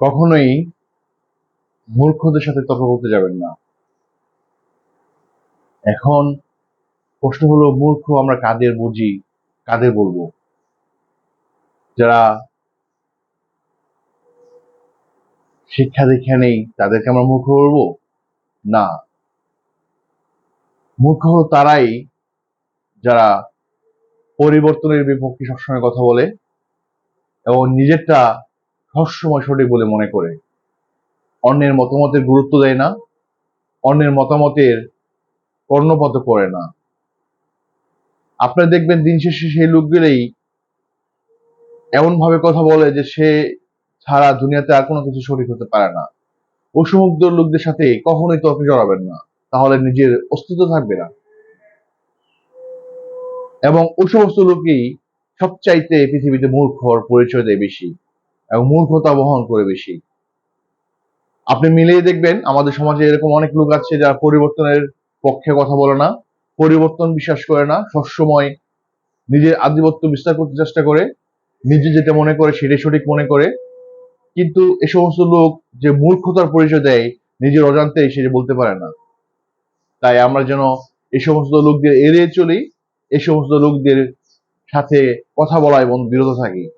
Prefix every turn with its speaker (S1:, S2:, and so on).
S1: কখনোই মূর্খদের সাথে তর্ক করতে যাবেন না। এখন প্রশ্ন হলো, মূর্খ আমরা কাদের বুঝি, কাদের বলব? যারা শিক্ষা দীক্ষা নেই, তাদেরকে আমরা মূর্খ বলব? না। মূর্খ হলো তারাই যারা পরিবর্তনের বিপক্ষে সবসময় কথা বলে এবং নিজেরটা সবসময় সঠিক বলে মনে করে। অন্যের মতামতের গুরুত্ব দেয় না, অন্যের মতামতের কর্ণপাত করে না। আপনারা দেখবেন দিন শেষে সেই লোকগুলোই এমন ভাবে কথা বলে যে সে ছাড়া দুনিয়াতে আর কোনো কিছু সঠিক হতে পারে না। সমুদ্র লোকদের সাথে কখনোই তর্কে জড়াবেন না, তাহলে নিজের অস্তিত্ব থাকবে না। এবং ও সমস্ত লোকই সবচাইতে পৃথিবীতে মূর্খর পরিচয় দেয় বেশি। এবং মূর্খতা বহন করে বেশি। আপনি মিলিয়ে দেখবেন, আমাদের সমাজে এরকম অনেক লোক আছে যারা পরিবর্তনের পক্ষে কথা বলে না, পরিবর্তন বিশ্বাস করে না, সবসময় নিজের আধিপত্য বিস্তার করতে চেষ্টা করে, নিজে যেটা মনে করে সেটাই সঠিক মনে করে। কিন্তু এ সমস্ত লোক যে মূর্খতার পরিচয় দেয়, নিজের অজান্তে সে বলতে পারে না। তাই আমরা যেন এই সমস্ত লোকদের এড়িয়ে চলি এই সমস্ত লোকদের সাথে কথা বলা এবং বিরত থাকি।